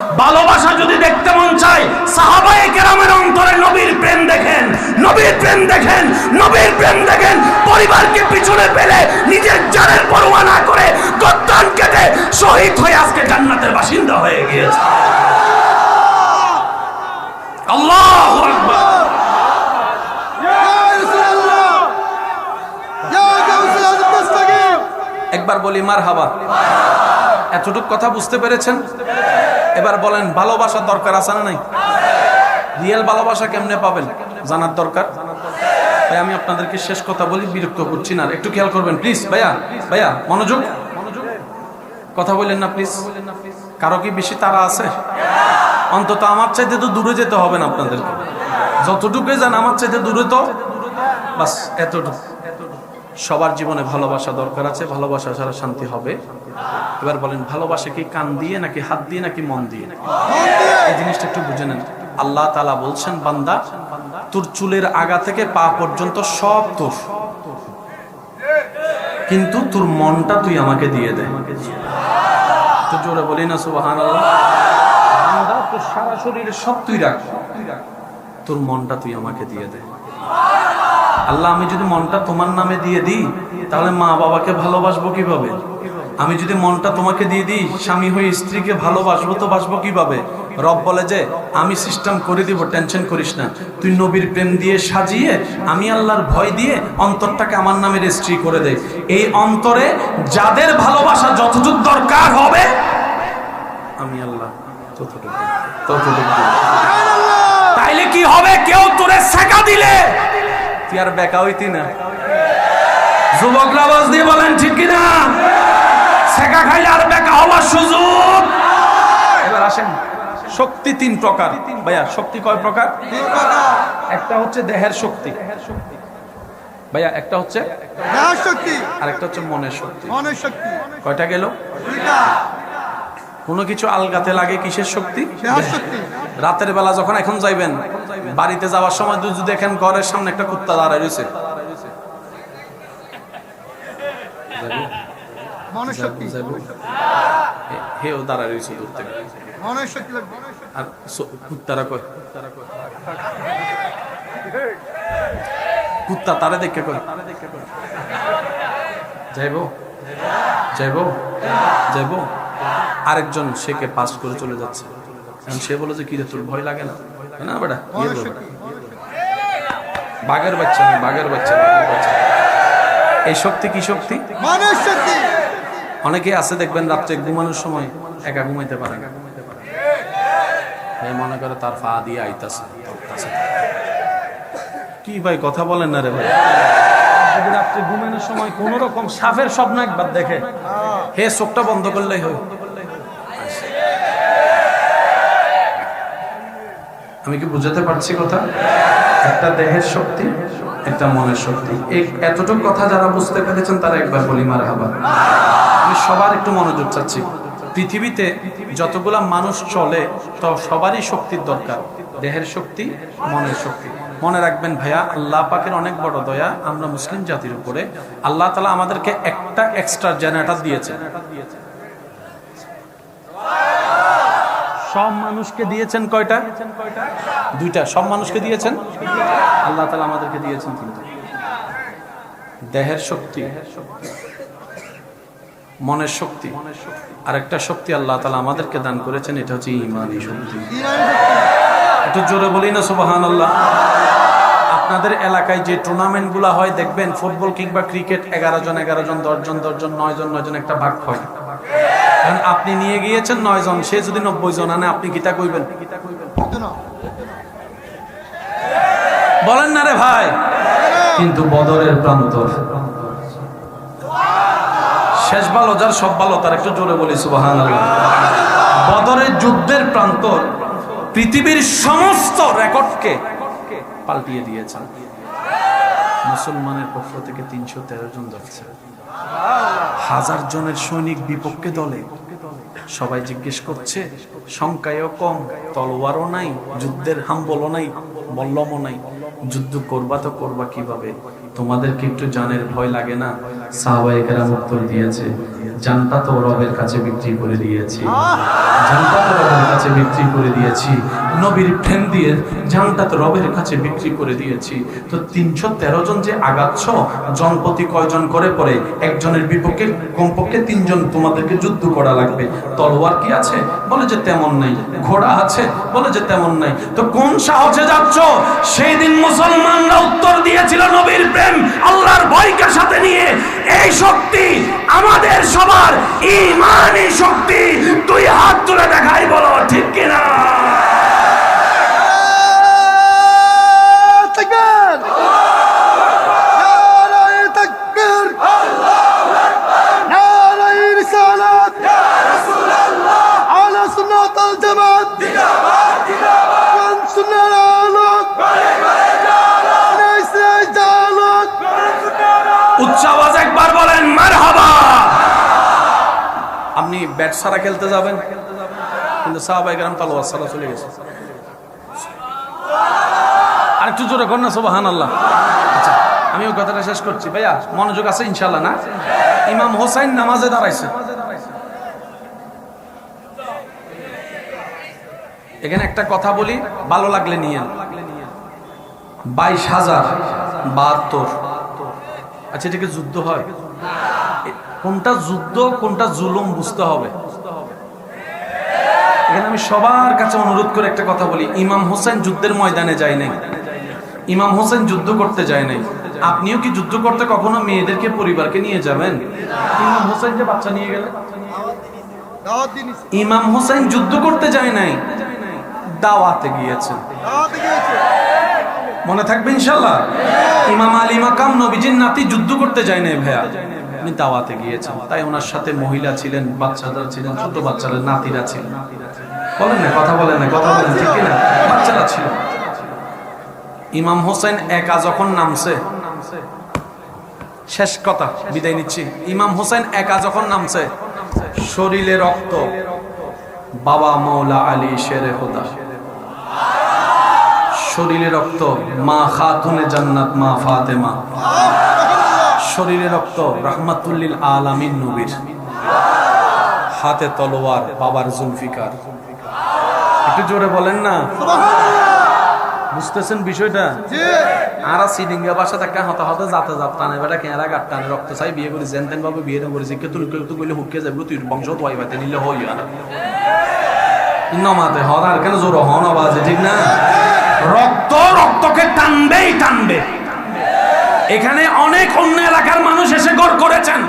ভালোবাসা যদি দেখতে মন চায় সাহাবাই কেরামের অন্তরে নবীর প্রেম দেখেন, নবীর প্রেম দেখেন, নবীর প্রেম দেখেন, পরিবারকে পিছনে ফেলে নিজের জানের পরোয়া না করে গদ্দান কেটে শহীদ হয়ে আজকে জান্নাতের বাসিন্দা হয়ে গিয়েছে। আল্লাহ একবার বলি মার হাবা এতটুক কথা বুঝতে পেরেছেন? এবার বলেন ভালোবাসা দরকার আছে না নাই? রিয়েল ভালোবাসা কেমনে পাবেন? জানার দরকার? ভাই, আমি আপনাদেরকে শেষ কথা বলি, বিরক্ত করছি না। একটু খেয়াল করবেন প্লিজ ভাইয়া ভাইয়া, মনোযোগ? কথা বললেন না প্লিজ কারও কি বেশি তারা আছে? অন্তত আমার চাইতে তো দূরে যেতে হবে না আপনাদেরকে। যতটুকুই যান আমার চাইতে দূরে তো। বাস, এতটুকু। সবার জীবনে ভালোবাসা দরকার আছে, ভালোবাসা ছাড়া শান্তি হবে। এবার বলেন, ভালোবাসা কি কান দিয়ে নাকি হাত দিয়ে নাকি মন দিয়ে? এই জিনিসটা একটু বুঝে নেন। আল্লাহ তালা বলছেন, বান্দা, তোর চুলের আগা থেকে পা পর্যন্ত সব তোর। কিন্তু তোর মনটা তুই আমাকে দিয়ে দে। জোরে বলি না সুবাহান তোর সারা শরীরে সব তুই রাখ। তোর মনটা তুই আমাকে দিয়ে দে। আল্লাহ, আমি যদি মনটা তোমার নামে দিয়ে দিই, তাহলে মা বাবাকে ভালোবাসবো কীভাবে? আমি যদি মনটা তোমাকে দিয়ে দিই, স্বামী হয়ে স্ত্রীকে ভালোবাসবো তো বাসবো কীভাবে? রব বলে যে, আমি সিস্টেম করে দিব টেনশন করিস না। তুই নবীর প্রেম দিয়ে সাজিয়ে, আমি আল্লাহর ভয় দিয়ে অন্তরটাকে আমার নামে রেজিস্ট্রি করে দেয় এই অন্তরে যাদের ভালোবাসা যতটুকু দরকার হবে, আমি আল্লাহ ততটুকু তাইলে কি হবে? কেউ তোরে শেখা দিলে। তুই আর বেকা হইতি না। যুবকরা আওয়াজ দিয়ে বলেন, ঠিক কিনা? শেখা খাইলে আর বেকা হওয়ার সুযোগ। এবার আসেন শক্তি তিন প্রকার। ভাইয়া শক্তি কয় প্রকার? একটা হচ্ছে দেহের শক্তি। ভাইয়া একটা হচ্ছে শক্তি। আর একটা হচ্ছে মনের শক্তি। মনের শক্তি। কয়টা গেল? কোনো কিছু আলগাতে লাগে কিসের শক্তি? শক্তি। রাতের বেলা যখন এখন যাইবেন বাড়িতে যাওয়ার সময় যদি দেখেন ঘরের সামনে একটা কুত্তা দাঁড়ায় রয়েছে মনের শক্তি। যাইবো। হেও দাঁড়ায় রয়েছে দূর থেকে মনের শক্তি লাগবে আর কুত্তারা কয়? কুত্তা তারে দেখে কয়। যাইবো। যাইবো। যাইবো। আরেকজন সেকে পাস করে চলে যাচ্ছে। এখন সে বলে যে কি তোর ভয় লাগে না? না বেটা? শক্তি। বাঘের বাচ্চা না বাঘের বাচ্চা বাঘের বাচ্চা। এই শক্তি কি শক্তি? মনের শক্তি। অনেকে আছে, দেখবেন রাত্রে ঘুমানোর সময় একা ঘুমাইতে পারে মনে করে তার ফা দিয়ে আইতাছে কি ভাই, কথা বলেন না রে ভাই। রাত্রে ঘুমানোর সময় কোন রকম সাপের স্বপ্ন একবার দেখে, হে চোখটা বন্ধ করলেই হয়। আমি কি বুঝাতে পারছি কথা? একটা দেহের শক্তি, একটা মনের শক্তি। এতটুকু কথা যারা বুঝতে পেরেছেন, তারা একবার বলি মার হাবা সবার একটু মনোযোগ চাচ্ছি। পৃথিবীতে যতগুলা মানুষ চলে তো সবারই শক্তির দরকার। দেহের শক্তি, মনের শক্তি। মনে রাখবেন ভাইয়া, আল্লাহ পাকের অনেক বড় দয়া, আমরা মুসলিম জাতির উপরে। আল্লাহ তালা আমাদেরকে একটা এক্সট্রা জেনারেটর দিয়েছে। সব মানুষকে দিয়েছেন কয়টা? দুইটা। সব মানুষকে দিয়েছেন? আল্লাহ তালা আমাদেরকে দিয়েছেন কিন্তু দেহের শক্তি। মনের শক্তি। আর একটা শক্তি আল্লাহ তালা আমাদেরকে দান করেছেন, এটা হচ্ছে ইমানি শক্তি। একটু জোরে বলি না সুবাহান আল্লাহ আপনাদের এলাকায় যে টুর্নামেন্টগুলা হয়, দেখবেন ফুটবল কিংবা ক্রিকেট, এগারো জন এগারো জন, দশ জন দশ জন, নয় জন নয় জন একটা ভাগ হয়। কারণ আপনি নিয়ে গিয়েছেন নয় জন, সে যদি নব্বই জন আনে, আপনি গীতা কইবেন। বলেন না রে ভাই। কিন্তু বদরের প্রান্তর। শেষ ভালো, যার সব ভালো, তার একটু জোরে বলি সুবাহান বদরের যুদ্ধের প্রান্তর পৃথিবীর সমস্ত রেকর্ডকে পাল্টিয়ে দিয়েছেন। মুসলমানের পক্ষ থেকে তিনশো তেরো জন যাচ্ছে। হাজার জনের সৈনিক বিপক্ষে দলে। সবাই জিজ্ঞেস করছে, সংখ্যায়ও কম, তলোয়ারও নাই, যুদ্ধের হাম্বলও নাই বল্লমও নাই। যুদ্ধ করবা তো করবা কীভাবে? তোমাদেরকে একটু জানের ভয় লাগে না? সাহাবায়ে কেরাম উত্তর দিয়েছে জানটা তো রবের কাছে বিক্রি করে দিয়েছি। জানটা তো রবের কাছে বিক্রি করে দিয়েছি। নবীর ফ্যান দিয়ে জানটা তো রবের কাছে বিক্রি করে দিয়েছি। তো তিনশো তেরো জন যে আগাচ্ছ, জনপতি কয়জন করে পরে একজনের বিপক্ষে, কমপক্ষে তিনজন তোমাদেরকে যুদ্ধ করা লাগবে। তলোয়ার কি আছে? বলে যে তেমন নাই। ঘোড়া আছে? বলে যে তেমন নাই। তো কোন সাহসে যাচ্ছ? সেই দিন মুসলমানরা উত্তর দিয়েছিল নবীর প্রেম আল্লাহর ভয়কে সাথে নিয়ে। এই শক্তি আমাদের সবার ইমানই শক্তি। তুই হাত তুলে দেখাই বলো ঠিক কিনা? ব্যাট সারা খেলতে যাবেন। কিন্তু সাহাবাই গ্রাম তালোয়ার সারা চলে গেছে। আর একটু জোরে কর না সোবাহান আল্লাহ আচ্ছা আমি ওই কথাটা শেষ করছি। ভাইয়া, মনোযোগ আছে ইনশাল্লাহ না? ইমাম হোসাইন নামাজে দাঁড়াইছে। এখানে একটা কথা বলি, ভালো লাগলে নিয়ে বাইশ হাজার বাহাত্তর। আচ্ছা এটাকে যুদ্ধ হয়। কোনটা যুদ্ধ, কোনটা জুলুম বুঝতে হবে। এখানে আমি সবার কাছে অনুরোধ করে একটা কথা বলি। ইমাম হোসেন যুদ্ধের ময়দানে যায় নাই। ইমাম হোসেন যুদ্ধ করতে যায় নাই। আপনিও কি যুদ্ধ করতে কখনো মেয়েদেরকে, পরিবারকে নিয়ে যাবেন? ইমাম হোসেন যে বাচ্চা নিয়ে গেলে। ইমাম হোসেন যুদ্ধ করতে যায় নাই। দাওয়াতে গিয়েছেন গিয়েছে। মনে থাকবে ইনশাল্লাহ? ইমাম আলী মাকাম নবীজির নাতি যুদ্ধ করতে যায় নাই ভাইয়া। উনি দাওয়াতে গিয়েছেন। তাই ওনার সাথে মহিলা ছিলেন, বাচ্চারা ছিলেন, ছোট বাচ্চারা, নাতিরা ছিলেন। বলেন না, কথা বলেন না, কথা বলেন, ঠিক না বাচ্চারা ছিল। ইমাম হোসেন একা যখন নামছে, শেষ কথা, বিদায় নিচ্ছি। ইমাম হোসেন একা যখন নামছে, শরীরে রক্ত। বাবা মৌলা আলী শেরে খোদা। শরীরে রক্ত, মা খাতুনে জান্নাত, মা ফাতেমা। শরীরে রক্ত রহমাতুল্লিল আলামিন নবীর। হাতে তলোয়ার বাবার জুলফিকার। একটু জোরে বলেন না। বুঝতেছেন বিষয়টা? আর সিডিঙ্গা বাসা থাকা হতে হতে যাতে যাত টানে বেটা কেনারা গাট টানে রক্ত চাই বিয়ে করি জেন তেন ভাবে বিয়ে করেছি কে তুই তুই কইলে হুকে যাবি তুই বংশ তোয়াই পাতে নিলে হই আর। নমাতে হর আর কেন জোর হন আওয়াজে ঠিক না? রক্ত রক্তকে টানবেই টানবে। এখানে অনেক অন্য এলাকার মানুষ এসে গড় করেছেন।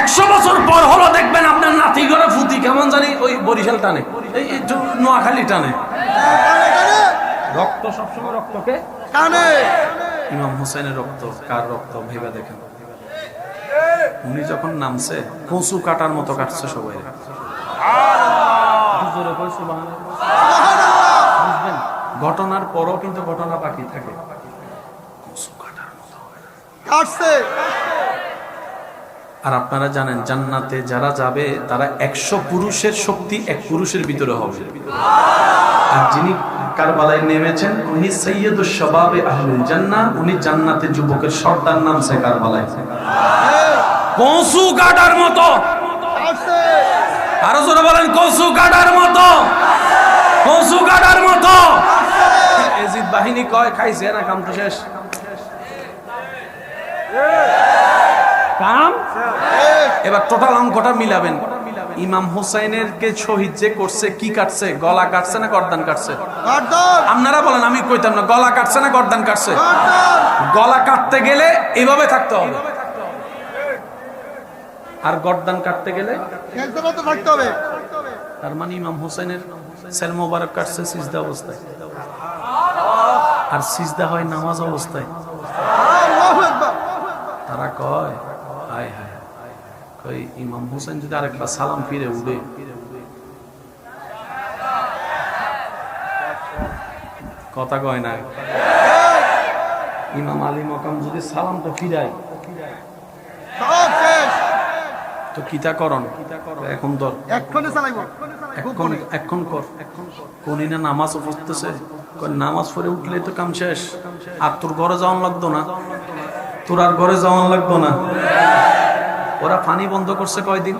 একশো বছর পর হলো দেখবেন আপনার নাতি ঘরে ফুতি কেমন জানি ওই বরিশাল টানে। এই নোয়াখালী টানে। রক্ত সবসময় রক্তকে? কানে ইমাম হোসেনের রক্ত কার রক্ত ভেবে দেখেন। উনি যখন নামছে কচু কাটার মতো কাটছে সবাই। ঘটনার পরও কিন্তু ঘটনা বাকি থাকে। কাটছে আর আপনারা জানেন জান্নাতে যারা যাবে তারা একশো পুরুষের শক্তি এক পুরুষের ভিতরে হবে। আর যিনি কারবালায় নেমেছেন উনি সৈয়দুল শবাবে আহলুল জান্নাহ উনি জান্নাতে যুবকের সর্দার নামছে কারবালায়। কসু মতো। আরও জোরে বলেন কসু মতো। কসু মতো। এজিদ বাহিনী কয় খাইছে না কাম তো শেষ। কাম? এবার টোটাল অঙ্কটা মিলাবেন। ইমাম হুসাইনের কে শহীদ যে করছে কি কাটছে? গলা কাটছে না গর্দান কাটছে? আপনারা বলেন আমি কইতাম না গলা কাটছে না গর্দান কাটছে? গলা কাটতে গেলে এইভাবে থাকতে হবে। আর গর্দান কাটতে গেলে? খেলতে থাকতে হবে। তার মানে ইমাম হোসেনের সেল মোবারক কাটছে সিজদা অবস্থায়। আর সিজদা হয় নামাজ অবস্থায়। তারা কয় হায় হায়। কই ইমাম হোসেন যদি আরেকবার সালাম ফিরে উঠে। কথা কয় না। ইমাম আলী মকাম যদি সালামটা ফিরায়। তো কিতা করন এখন ধর। এক্ষণে চালাইব। এখন এখন কর। কোনি না নামাজ পড়তেছে? নামাজ পড়ে উঠলে তো কাম শেষ। আর তোর ঘরে যাওয়ান লাগতো না? তোর আর ঘরে যাওয়ান লাগতো না। ওরা পানি বন্ধ করছে কয়দিন?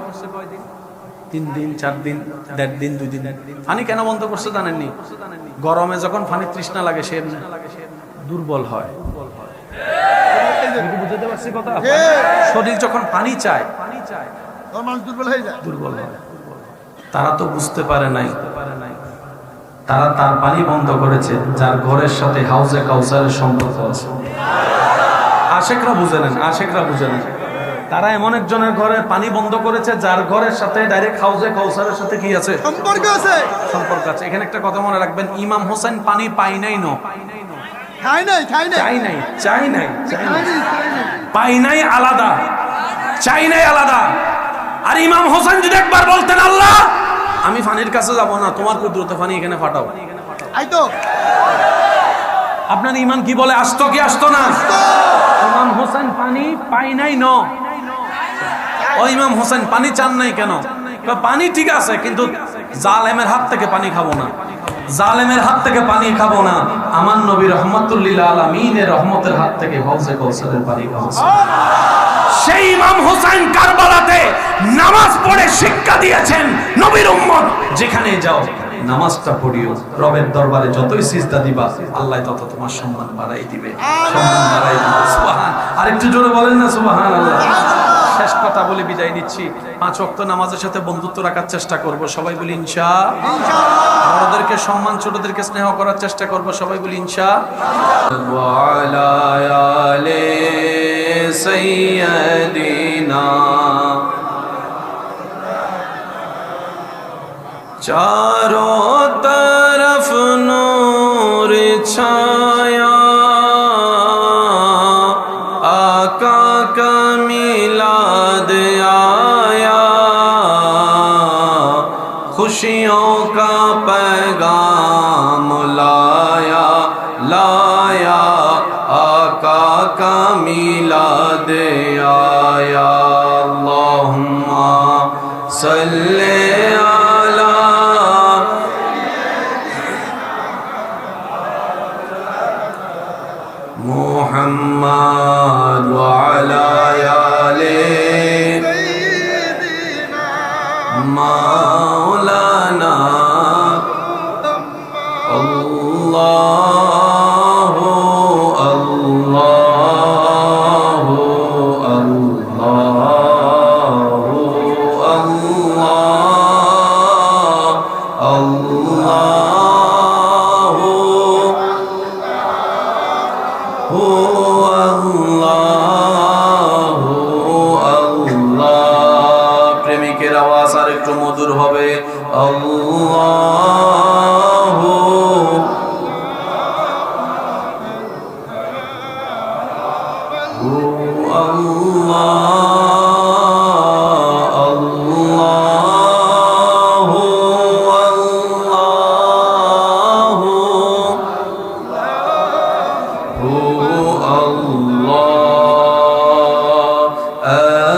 তিন দিন চার দিন দেড় দিন দুই দিন। পানি কেন বন্ধ করছে জানেননি? গরমে যখন পানি তৃষ্ণা লাগে সে দুর্বল হয়। বুঝতে পারছি কথা? শরীর যখন পানি চায় তখন মানুষ দুর্বল হয়ে যায়। দুর্বল হয়। তারা তো বুঝতে পারে নাই। তারা তার পানি বন্ধ করেছে যার ঘরের সাথে হাউজে কাউসারের সম্পর্ক আছে। আশেকরা বুঝে নেন আশেকরা বুঝে নেন। তারা এমন একজনের ঘরে পানি বন্ধ করেছে যার ঘরের সাথে ডাইরেক্ট হাউজে কাউসারের সাথে কি আছে? সম্পর্ক আছে। সম্পর্ক আছে। এখানে একটা কথা মনে রাখবেন ইমাম হোসেন পানি পাই নাই ন? খাই নাই খাই নাই। চাই নাই চাই নাই চাই নাই। নাই নাই। পাই নাই আলাদা চাই নাই আলাদা। আর ইমাম হোসেন যদি একবার বলতেন আল্লাহ আমি ফানির কাছে যাব না তোমার কুদরতে ফানি এখানে ফাটাও। আই তো। আপনার ইমান কি বলে আসতো কি আসতো না? ইমাম হোসেন পানি পাই নাই ন। ও ইমাম হোসেন, পানি চান নাই কেন? পানি ঠিক আছে, কিন্তু জালেমের হাত থেকে পানি খাব না। জালেমের হাত থেকে পানি খাব না। আমার নবী রহমতুল্লিল আলমিনের রহমতের হাত থেকে হৌসে কৌসলের পানি খাব সেই ইমাম হোসেন কারবালাতে নামাজ পড়ে শিক্ষা দিয়েছেন নবীর উম্মত। যেখানে যাও নামাজটা পড়িও। রবের দরবারে যতই সিজদা দিবা, আল্লাহ তত তোমার সম্মান বাড়াই দিবে। সম্মান বাড়াই দিবে। সুবহান। আর একটু জোরে বলেন না, সুবহানাল্লাহ। শেষ কথা বলে বিদায় নিচ্ছি। পাঁচ ওয়াক্ত নামাজের সাথে বন্ধুত্ব রাখার চেষ্টা করব। সবাই বলি ইনশা। বড়দেরকে সম্মান, ছোটদেরকে স্নেহ করার চেষ্টা করব। সবাই বলি ইনশা। আলা چاروں طرف نور چھایا، آقا کا ملاد آیا۔ خوشیوں کا پیغام لایا لایا۔ آقا کا ملاد آیا۔ اللہم صلی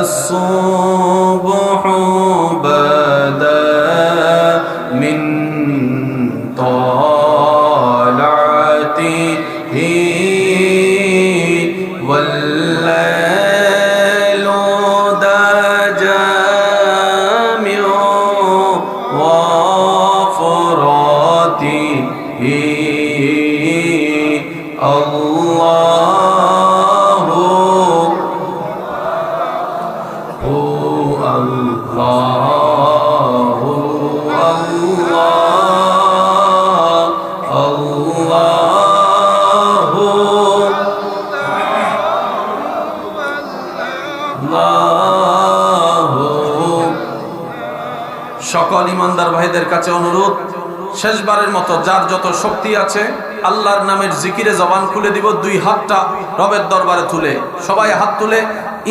الصبح সকল ইমানদার ভাইদের কাছে অনুরোধ, শেষবারের মতো যার যত শক্তি আছে, আল্লাহর নামের জিকিরে জবান খুলে দিব, দুই হাতটা রবের দরবারে তুলে, সবাই হাত তুলে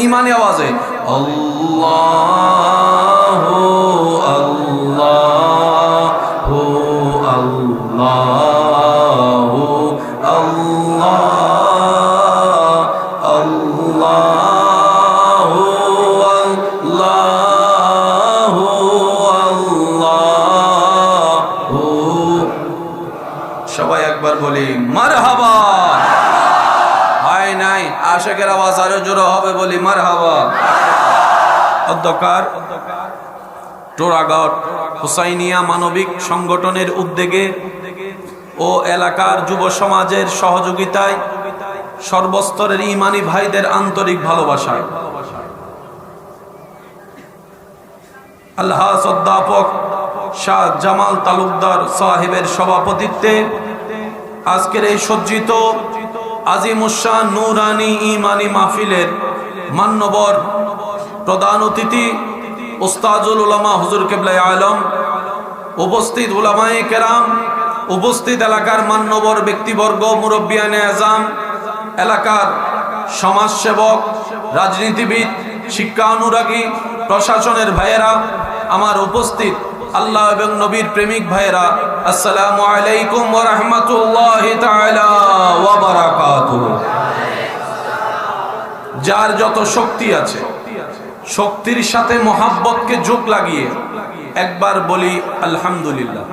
ইমানে আওয়াজে, আল্লাহ আল্লাহ। বলি, মারহাবা। অধ্যকার টোরাগড় হুসাইনিয়া মানবিক সংগঠনের উদ্যোগে ও এলাকার যুব সমাজের সহযোগিতায় সর্বস্তরের ইমানি ভাইদের আন্তরিক ভালোবাসায় আল্লাহ অধ্যাপক শাহ জামাল তালুকদার সাহেবের সভাপতিত্বে আজকের এই সজ্জিত আজিমুসাহ নুরানি ইমানি মাহফিলের মান্যবর প্রধান অতিথি ওস্তাজুল উলামা হুজুর কেবলাই আলম, উপস্থিত উলামায়ে কেরাম, উপস্থিত এলাকার মান্যবর ব্যক্তিবর্গ মুরব্বিয়ানে আজাম, এলাকার সমাজসেবক, রাজনীতিবিদ, শিক্ষা অনুরাগী, প্রশাসনের ভাইয়েরা, আমার উপস্থিত আল্লাহ এবং নবীর প্রেমিক ভাইয়েরা, আসসালামু আলাইকুম ওয়া রাহমাতুল্লাহি তাআলা ওয়া যার যত শক্তি আছে, শক্তির সাথে মোহাব্বতকে যোগ লাগিয়ে একবার বলি, আলহামদুলিল্লাহ।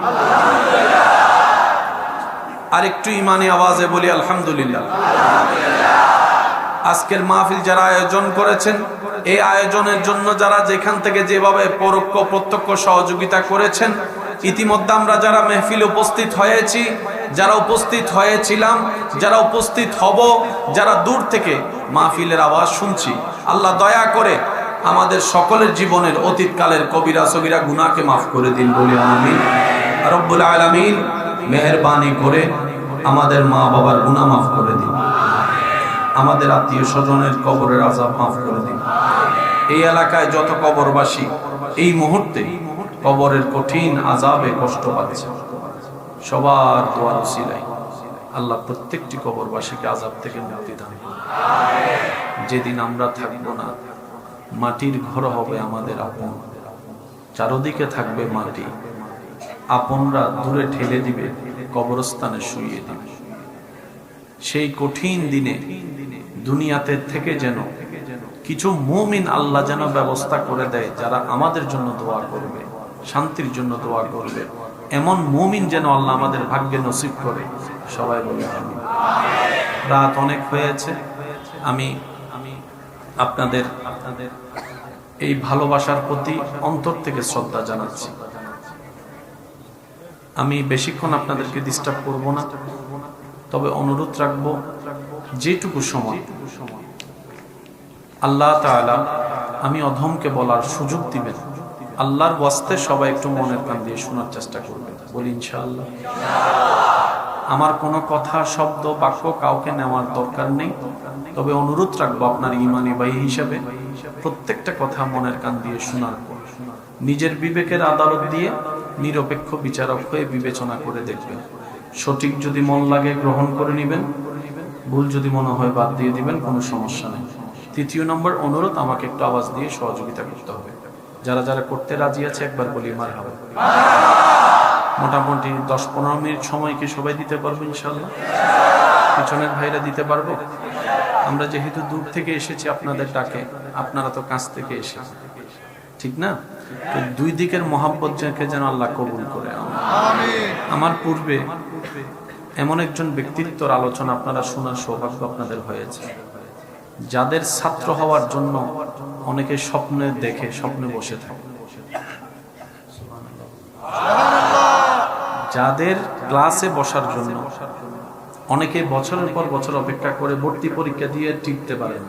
আর একটু ইমানি আওয়াজে বলি, আলহামদুলিল্লাহ। আজকের মাহফিল যারা আয়োজন করেছেন, এই আয়োজনের জন্য যারা যেখান থেকে যেভাবে পরোক্ষ প্রত্যক্ষ সহযোগিতা করেছেন ইতিমধ্যে আমরা যারা মেহফিল উপস্থিত হয়েছি, যারা উপস্থিত হয়েছিলাম, যারা উপস্থিত হব, যারা দূর থেকে মাহফিলের আওয়াজ শুনছি, আল্লাহ দয়া করে আমাদের সকলের জীবনের অতীতকালের কবিরা সবিরা গুনাকে মাফ করে দিন বলি, আমিন। রব্বুল আলামিন মেহরবানি করে আমাদের মা বাবার গুনাহ মাফ করে দিন। আমাদের আত্মীয় স্বজনের কবরের আজাব মাফ করে দিন। এই এলাকায় যত কবরবাসী, এই মুহূর্তে কবরের কঠিন আজাবে কষ্ট পাচ্ছে। সবার দোয়ার উসিলাই আল্লাহ প্রত্যেকটি কবরবাসীকে আজাব থেকে মুক্তি দান করুন। যেদিন আমরা থাকব না মাটির ঘর হবে আমাদের আপন। চারদিকে থাকবে মাটি। আপনরা দূরে ঠেলে দিবে কবরস্থানে শুইয়ে দিবে। সেই কঠিন দিনে দুনিয়াতে থেকে যেন কিছু মুমিন আল্লাহ যেন ব্যবস্থা করে দেয় যারা আমাদের জন্য দোয়া করবে। শান্তির জন্য দোয়া করবে। এমন মুমিন যেন আল্লাহ আমাদের ভাগ্যে নসিব করে, সবাই বলে রাত অনেক হয়েছে, আমি আপনাদের আপনাদের এই ভালোবাসার প্রতি অন্তর থেকে শ্রদ্ধা জানাচ্ছি। আমি বেশিক্ষণ আপনাদেরকে ডিস্টার্ব করব না, তবে অনুরোধ রাখব, যেটুকু সময় আল্লাহ আমি অধমকে বলার সুযোগ দিবেন। আল্লাহর বস্তে সবাই একটু মনের কান দিয়ে শোনার চেষ্টা করবেন। বলি ইনশাআল্লাহ। আমার কোনো কথা, শব্দ, বাক্য কাউকে নেওয়ার দরকার নেই। তবে অনুরোধ রাখব আপনার ইমানি ভাই হিসাবে প্রত্যেকটা কথা মনের কান দিয়ে শোনার পর। নিজের বিবেকের আদালত দিয়ে নিরপেক্ষ বিচারক হয়ে বিবেচনা করে দেখবেন। সঠিক যদি মন লাগে গ্রহণ করে নেবেন। ভুল যদি মনে হয় বাদ দিয়ে দিবেন, কোনো সমস্যা নেই। তৃতীয় নম্বর, অনুরোধ, আমাকে একটু আওয়াজ দিয়ে সহযোগিতা করতে হবে। যারা যারা করতে রাজি আছে একবার বলি মার হবে মোটামুটি দশ পনেরো মিনিট সময় কি সবাই দিতে পারব ইনশাল্লাহ পিছনের ভাইরা দিতে পারব। আমরা যেহেতু দূর থেকে এসেছি আপনাদের ডাকে আপনারা তো কাছ থেকে এসেছেন। ঠিক না? তো দুই দিকের মহাব্বত যাকে যেন আল্লাহ কবুল করে আমার পূর্বে এমন একজন ব্যক্তিত্বর আলোচনা আপনারা শোনার সৌভাগ্য আপনাদের হয়েছে। যাদের ছাত্র হওয়ার জন্য অনেকে স্বপ্নে দেখে, স্বপ্নে বসে থাকে। যাদের ক্লাসে বসার জন্য অনেকে বছরের পর বছর অপেক্ষা করে ভর্তি পরীক্ষা দিয়ে টিকতে পারেন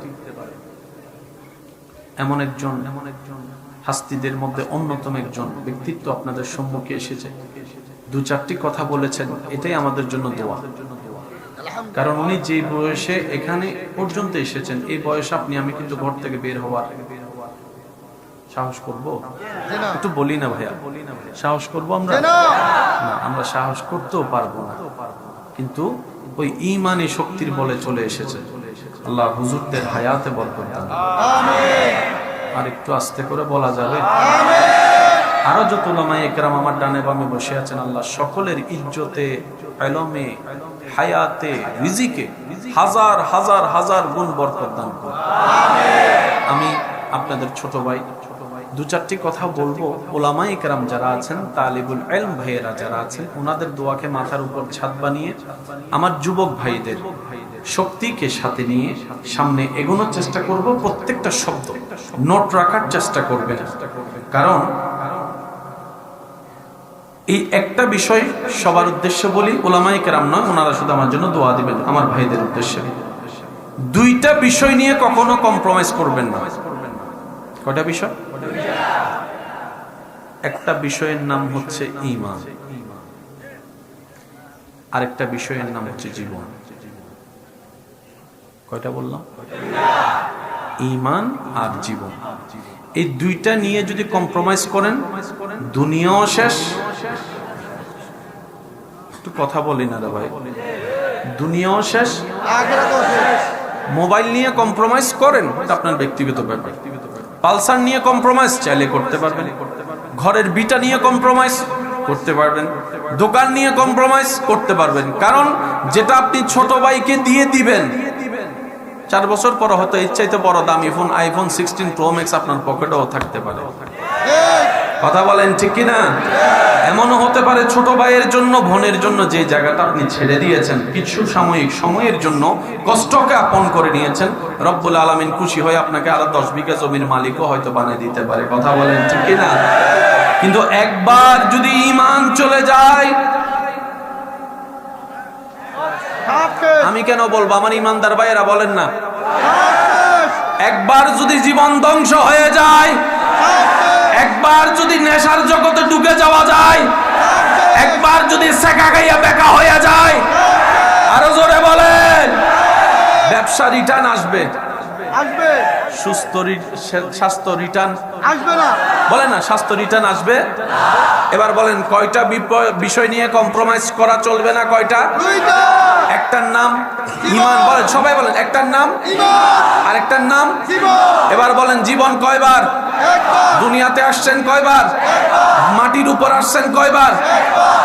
এমন একজন এমন একজন, হাস্তিদের মধ্যে অন্যতম একজন ব্যক্তিত্ব আপনাদের সম্মুখে এসেছে। দু চারটি কথা বলেছেন, এটাই আমাদের জন্য দোয়া। কারণ উনি যে বয়সে এখানে পর্যন্ত এসেছেন এই বয়সে আপনি আমি কিন্তু ঘর থেকে বের হওয়ার সাহস করব? একটু বলি না ভাইয়া। সাহস করব আমরা? না আমরা সাহস করতেও পারব না। কিন্তু ওই ইমানি শক্তির বলে চলে এসেছে। আল্লাহ হুজুরদের হায়াতে বরকত দান আর একটু আস্তে করে বলা যাবে? আরও যত লামাই একরাম আমার ডানে বামে বসে আছেন আল্লাহ সকলের ইজ্জতে এলমে হায়াতে রিজিকে হাজার হাজার হাজার গুণ বরকত দান করুন। আমি আপনাদের ছোট ভাই দু চারটি কথা বলব। ওলামাই কেরাম যারা আছেন তালিবুল এলম ভাইয়েরা যারা আছেন ওনাদের দোয়াকে মাথার উপর ছাদ বানিয়ে আমার যুবক ভাইদের শক্তিকে সাথে নিয়ে সামনে এগোনোর চেষ্টা করব। প্রত্যেকটা শব্দ নোট রাখার চেষ্টা করবেন। কারণ এই একটা বিষয় সবার উদ্দেশ্যে বলি ওলামাই কেরাম নয়, ওনারা শুধু আমার জন্য দোয়া দিবেন, আমার ভাইদের উদ্দেশ্যে। দুইটা বিষয় নিয়ে কখনো কম্প্রোমাইজ করবেন না। কয়টা বিষয়? একটা বিষয়ের নাম হচ্ছে ইমান আরেকটা বিষয়ের নাম হচ্ছে জীবন। কয়টা বললাম? ইমান আর জীবন। এই দুইটা নিয়ে যদি কম্প্রোমাইজ করেন, দুনিয়াও শেষ একটু কথা বলি না রে ভাই। দুনিয়াও শেষ? মোবাইল নিয়ে কম্প্রোমাইজ করেন আপনার ব্যক্তিগত ব্যাপার। পালসার নিয়ে কম্প্রোমাইজ চাইলে করতে পারবেন। ঘরের বিটা নিয়ে কম্প্রোমাইজ করতে পারবেন। দোকান নিয়ে কম্প্রোমাইজ করতে পারবেন। কারণ যেটা আপনি ছোট ভাইকে দিয়ে দিবেন চার বছর পর হয়তো ইচ্ছাইতে বড় দামি phone iPhone sixteen pro max আপনার পকেটেও থাকতে পারে। কথা বলেন ঠিক কিনা? এমনও হতে পারে ছোট ভাইয়ের জন্য, বোনের জন্য যে জায়গাটা আপনি ছেড়ে দিয়েছেন, কিছু সাময়িক সময়ের জন্য কষ্টকে আপন করে নিয়েছেন। রব্বুল আলমিন খুশি হয়ে আপনাকে আরও দশ বিঘা জমির মালিকও হয়তো বানিয়ে দিতে পারে। কথা বলেন ঠিক কিনা? কিন্তু একবার যদি ইমান চলে যায়, আমি কেন বলব? আমার ইমানদার ভাইয়েরা বলেন না। একবার যদি জীবন ধ্বংস হয়ে যায় একবার যদি নেশার জগতে ডুবে যাওয়া যায়, একবার যদি সেকা গাইয়া বেকা হইয়া যায়, আরও জোরে বলেন। ব্যবসা রিটার্ন আসবে। আসবে। সুস্থ স্বাস্থ্য রিটার্ন আসবে না। বলেন না স্বাস্থ্য রিটার্ন আসবে। এবার বলেন কয়টা বিষয় নিয়ে কম্প্রোমাইজ করা চলবে না কয়টা? একটার নাম ইমান। বলেন সবাই বলেন একটার নাম ইমান আরেকটার নাম এবার বলেন জীবন কয়বার? দুনিয়াতে আসছেন কয়বার? মাটির উপর আসছেন কয়বার?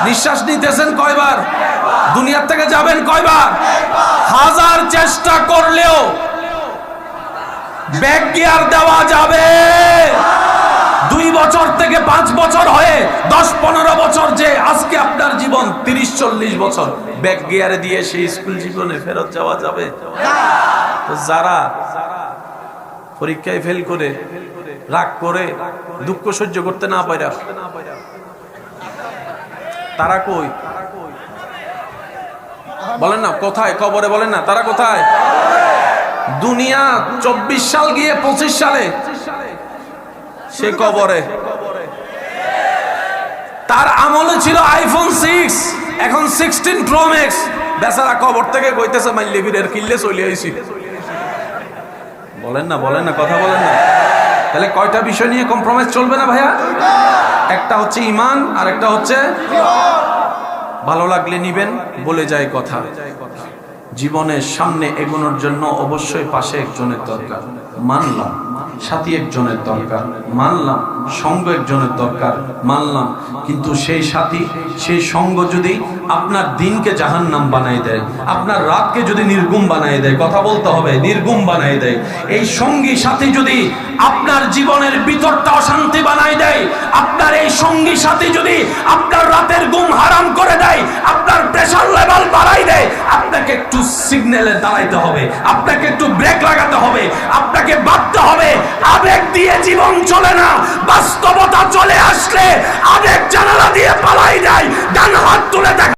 নিঃশ্বাস নিতেছেন কয়বার? দুনিয়ার থেকে যাবেন কয়বার? হাজার চেষ্টা করলেও ব্যাক গিয়ার দেওয়া যাবে? দুই বছর থেকে পাঁচ বছর হয়ে দশ পনেরো বছর যে আজকে আপনার জীবন, তিরিশ, চল্লিশ বছর। ব্যাক গিয়ারে দিয়ে সেই স্কুল জীবনে ফেরত যাওয়া যাবে? যারা পরীক্ষায় ফেল করে, রাগ করে, দুঃখ সহ্য করতে না পারে, তারা কই? বলেন না, কোথায়? কবরে বলেন না, তারা কোথায়? দুনিয়া চব্বিশ সাল গিয়ে পঁচিশ সালে। সে কবরে। তার আমলে ছিল আইফোন সিক্স এখন সিক্সটিন প্রো ম্যাক্স বেচারা কবর থেকে কইতেছে, মাইলে বীরের কিল্লে চলে আইছি। বলেন না বলেন না, কথা বলেন না। তাহলে কয়টা বিষয় নিয়ে কম্প্রোমাইজ চলবে না ভাইয়া? একটা হচ্ছে ইমান আর একটা হচ্ছে, ভালো লাগলে নিবেন, বলে যায় কথা। জীবনের সামনে এগোনোর জন্য অবশ্যই পাশে একজনের দরকার। মানলাম, সাথী একজনের দরকার। মানলাম, সঙ্গ একজনের দরকার। মানলাম, কিন্তু সেই সাথী, সেই সঙ্গ যদি আপনার দিনকে জাহান্নাম বানাই দেয়। আপনার রাতকে যদি নির্গুম বানাই দেয়, কথা বলতে হবে, নির্গুম বানাই দেয়। এই সঙ্গী সাথী যদি আপনার জীবনের ভিতরটা অশান্তি বানাই দেয়, আপনার এই সঙ্গী সাথী যদি আপনার রাতের ঘুম হারাম করে দেয়, আপনার প্রেশার লেভেল বাড়াই দেয়, আপনাকে একটু সিগন্যালে দাঁড়াইতে হবে, আপনাকে একটু ব্রেক লাগাতে হবে, আপনাকে বাঁধতে হবে, আবেগ দিয়ে জীবন চলে না, বাস্তবতা চলে আসলে আবেগ জানালা দিয়ে পালাই যায়, ডান হাত তুলে দেখা